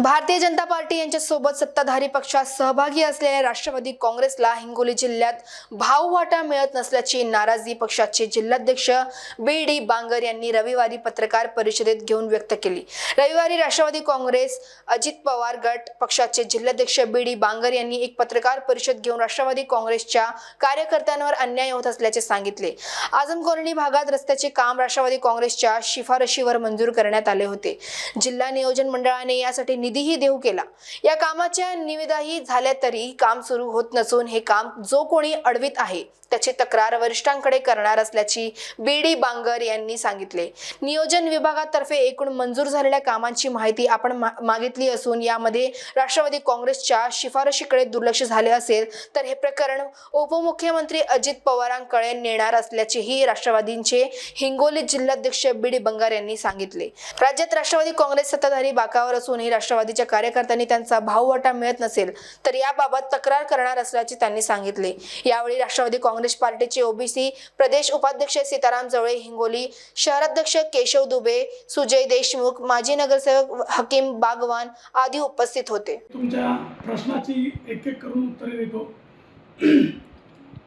Bharatiya Janata party यांच्यासोबत सत्ताधारी पक्षात सहभागी असलेल्या राष्ट्रवादी काँग्रेसला हिंगोली जिल्ह्यात भाववाटा मिळत नसल्याची नाराजी पक्षाचे जिल्हाध्यक्ष बी डी बांगर यांनी रविवारी पत्रकार परिषदेत घेऊन व्यक्त केली. रविवारी राष्ट्रवादी काँग्रेस अजित पवार गट पक्षाचे जिल्हाध्यक्ष बी डी बांगर यांनी एक पत्रकार परिषद घेऊन राष्ट्रवादी काँग्रेसच्या कार्यकर्त्यांवर अन्याय होत असल्याचे सांगितले. आझम कॉलनी भागात रस्त्याचे काम राष्ट्रवादी काँग्रेसच्या शिफारशीवर मंजूर करण्यात आले होते. जिल्हा नियोजन मंडळाने यासाठी निधीही देऊ केला. या कामाच्या निविदाही झाल्या तरी काम सुरू होत नसून हे काम जो कोणी अडवित आहे त्याची तक्रार वरिष्ठांकडे करणार असल्याची बी डी बांगर यांनी सांगितले. नियोजन विभागातर्फे एकूण मंजूर झालेल्या कामांची माहिती आपण मा- मागितली असून यामध्ये राष्ट्रवादी काँग्रेसच्या शिफारशीकडे दुर्लक्ष झाले असेल तर हे प्रकरण उपमुख्यमंत्री अजित पवारांकडे नेणार असल्याचेही राष्ट्रवादींचे हिंगोली जिल्हाध्यक्ष बी डी बंगार यांनी सांगितले. राज्यात राष्ट्रवादी काँग्रेस सत्ताधारी बाकावर असून राष्ट्रवादी राष्ट्रवादीच्या कार्यकर्त्यांनी त्यांचा भाववाटा मिळत नसेल तर याबाबत तक्रार करणार असल्याचे त्यांनी सांगितले. यावेळी राष्ट्रवादी काँग्रेस पार्टीचे ओबीसी प्रदेश उपाध्यक्ष सीताराम जवळे हिंगोली शहराध्यक्ष केशव दुबे सुजय देशमुख माजी नगरसेवक हकीम बागवान आदी उपस्थित होते. तुमच्या प्रश्नाची एक एक करून उत्तरे देतो.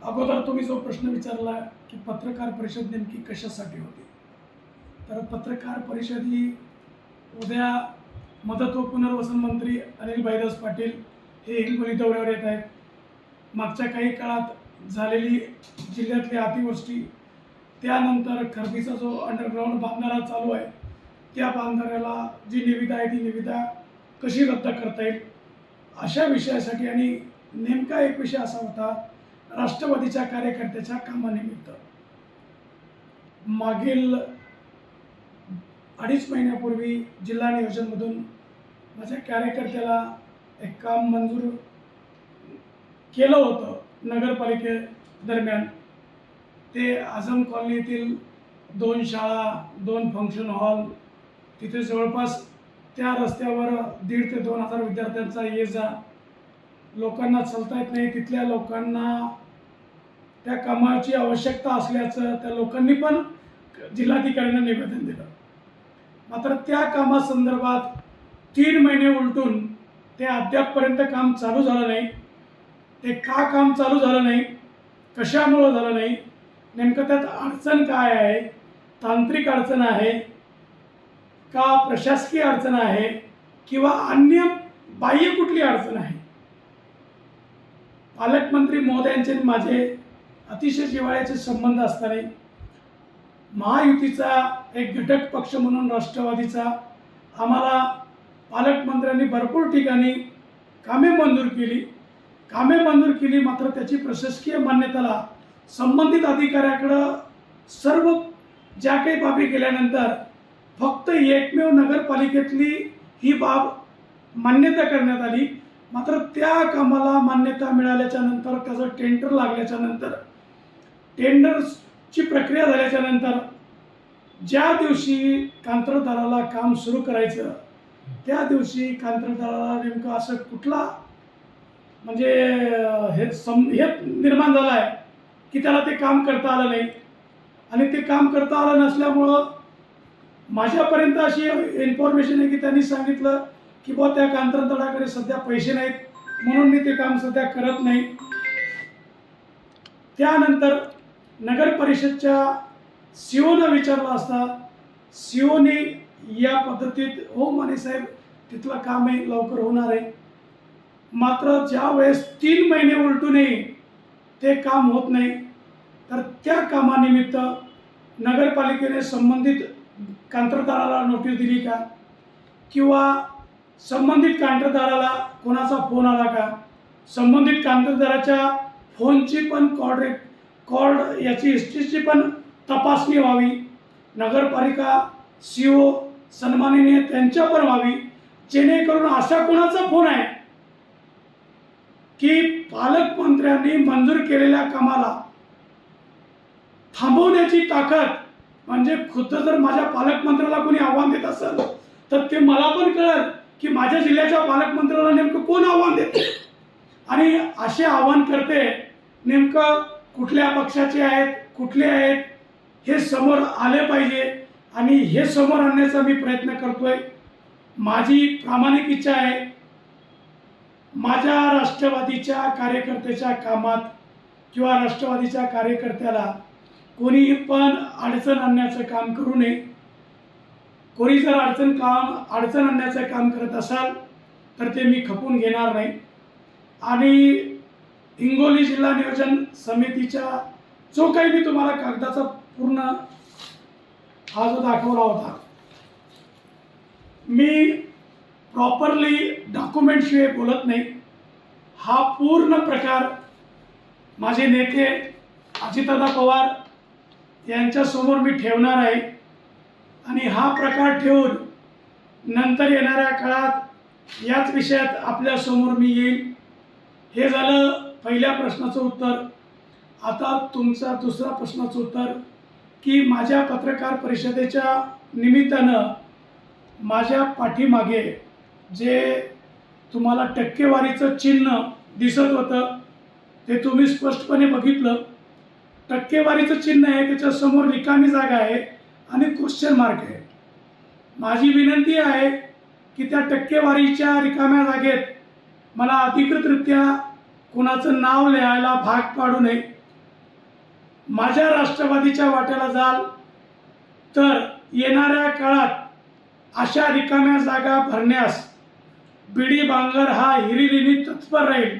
अगोदर तुम्ही जो प्रश्न विचारला की पत्रकार परिषद नेमकी कशासाठी होती? तर पत्रकार परिषद ही उद्या मदत व पुनर्वसन मंत्री अनिल भाईदास पाटील हे हिंगोली दौऱ्यावर येत आहेत. मागच्या काही काळात झालेली जिल्ह्यातली अतिवृष्टी त्यानंतर खरबीचा जो अंडरग्राऊंड बांधणारा चालू आहे त्या बांधणाऱ्याला जी निविदा आहे ती निविदा कशी रद्द करता येईल? अशा विषयासाठी आणि नेमका एक विषय असा होता राष्ट्रवादीच्या कार्यकर्त्याच्या कामानिमित्त. मागील अडीच महिन्यापूर्वी जिल्हा नियोजनमधून माझ्या कार्यकर्त्याला एक काम मंजूर केलं होतं नगरपालिके दरम्यान. ते आझम कॉलनीतील दोन शाळा दोन फंक्शन हॉल तिथे जवळपास त्या रस्त्यावर दीड ते दोन हजार विद्यार्थ्यांचा ये जा. लोकांना चालता येत नाही तिथल्या लोकांना त्या कामाची आवश्यकता असल्याचं त्या लोकांनी पण जिल्हाधिकाऱ्यांना निवेदन दिलं. मात्र त्या कामासंदर्भात तीन महिने उलटून ते अद्यापपर्यंत काम चालू झालं नाही. ते का काम चालू झालं नाही? कशामुळं झालं नाही? नेमकं त्यात अडचण काय आहे? तांत्रिक अडचण आहे का? प्रशासकीय अडचण आहे किंवा अन्य बाह्य कुठली अडचण आहे? पालकमंत्री महोदयांचे माझे अतिशय जिवाळ्याचे संबंध असताना महायुतीचा एक घटक पक्ष म्हणून राष्ट्रवादीचा आम्हाला पालकमंत्र्यांनी भरपूर ठिकाणी कामे मंजूर केली. कामे मंजूर केली मात्र त्याची प्रशासकीय मान्यताला संबंधित अधिकाऱ्याकडं सर्व ज्या काही बाबी केल्यानंतर फक्त एकमेव नगरपालिकेतली ही बाब मान्यता करण्यात आली. मात्र त्या कामाला मान्यता मिळाल्याच्या नंतर त्याचं टेंडर लागल्याच्या नंतर ची प्रक्रिया झाल्याच्यानंतर ज्या दिवशी कांत्रदाराला काम सुरू करायचं त्या दिवशी कांत्रदाराला नेमकं असं कुठला म्हणजे हे सम हे निर्माण झालं आहे की त्याला ते काम करता आलं नाही. आणि ते काम करता आलं नसल्यामुळं माझ्यापर्यंत अशी इन्फॉर्मेशन आहे की त्यांनी सांगितलं की बुवा त्या कांत्रदाराकडे सध्या पैसे नाहीत म्हणून मी ते काम सध्या करत नाही. त्यानंतर नगर परिषदच्या सीओनं विचारलं असता सीओने या पद्धतीत हो माने साहेब तिथलं काम आहे लवकर होणार आहे. मात्र ज्या वेळेस तीन महिने उलटूनही ते काम होत नाही. तर त्या कामानिमित्त नगरपालिकेने संबंधित कंत्राटदाराला नोटीस दिली का? किंवा संबंधित कंत्राटदाराला कोणाचा फोन आला का? संबंधित कंत्राटदाराच्या फोनची पण कॉल रे याची हिस्ट्रीची पण तपासणी व्हावी. नगरपालिका सी ओ सन्मानिने त्यांच्या पण व्हावी. जेणेकरून असा कोणाचा फोन आहे की पालकमंत्र्यांनी मंजूर केलेल्या कामाला थांबवण्याची ताकद म्हणजे खुद्द जर माझ्या पालकमंत्र्याला कोणी आव्हान देत असेल तर ते मला पण कळत की माझ्या जिल्ह्याच्या पालकमंत्र्याला नेमकं कोण आव्हान देते? आणि असे आव्हान करते नेमकं कुठल्या पक्षाचे आहेत कुठले आहेत हे समोर आले पाहिजे. आणि हे समोर आणण्याचा मी प्रयत्न करतोय. माझी प्रामाणिक इच्छा आहे माझ्या राष्ट्रवादीच्या कार्यकर्त्याच्या कामात किंवा राष्ट्रवादीच्या कार्यकर्त्याला कोणीही पण अडचण आणण्याचं काम करू नये. कोणी जर अडचण काम अडचण आणण्याचं काम करत असाल तर ते मी खपून घेणार नाही. आणि हिंगोली जिल्हा नियोजन समितीच्या जो काही मी तुम्हाला कागदाचा पूर्ण हा जो दाखवला होता मी प्रॉपरली डॉक्युमेंटशिवाय बोलत नाही. हा पूर्ण प्रकार माझे नेते अजितदादा पवार यांच्यासमोर मी ठेवणार आहे. आणि हा प्रकार ठेवून नंतर येणाऱ्या काळात याच विषयात आपल्यासमोर मी येईल. हे झालं पहिल्या प्रश्नाचं उत्तर आता तुमचा दुसरा प्रश्नाचं उत्तर की माझ्या पत्रकार परिषदेच्या निमित्तानं माझ्या पाठीमागे जे तुम्हाला टक्केवारीचं चिन्ह दिसत होतं ते तुम्ही स्पष्टपणे बघितलं. टक्केवारीचं चिन्ह आहे त्याच्यासमोर रिकामी जागा आहे आणि क्वेश्चन मार्क आहे. माझी विनंती आहे की त्या टक्केवारीच्या रिकाम्या जागेत मला अधिकृतरित्या कुणाचं नाव लिहायला भाग पाडू नये. माझ्या राष्ट्रवादीच्या वाट्याला जाल तर येणाऱ्या काळात अशा रिकाम्या जागा भरण्यास बिडी बांगर हा हिरिरीने तत्पर राहील.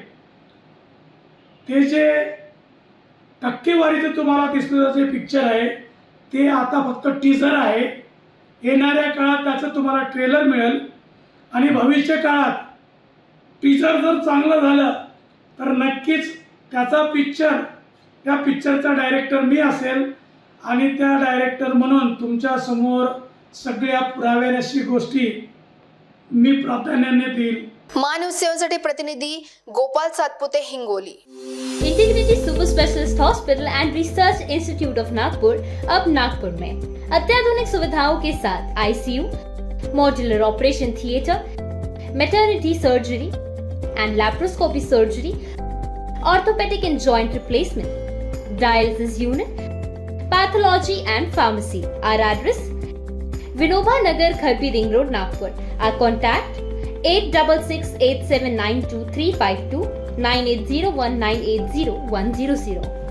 ते जे टक्केवारीचं तुम्हाला दिसलेलं जे पिक्चर आहे ते आता फक्त टीझर आहे. येणाऱ्या काळात त्याचं तुम्हाला ट्रेलर मिळेल. आणि भविष्य काळात टीझर जर चांगलं झालं तर नक्कीच त्याचा पिक्चर त्या पिक्चरचा डायरेक्टर मी असेल आणि त्या डायरेक्टर म्हणून तुमच्यासमोर सगळ्या पुराव्याशी गोष्टी मी प्राधान्याने देईल. मानव सेवांसाठी प्रतिनिधी Gopal Satpute Hingoli. Integrity super specialist hospital and research institute of Nagpur अब नागपुर में। अत्याधुनिक सुविधाओं के साथ ICU modular operation theatre maternity surgery and laparoscopy surgery, orthopedic and joint replacement, dialysis unit, pathology and pharmacy. Our address Vinoba Nagar Kharbi Ring Road, Nagpur. Our contact 866 8792352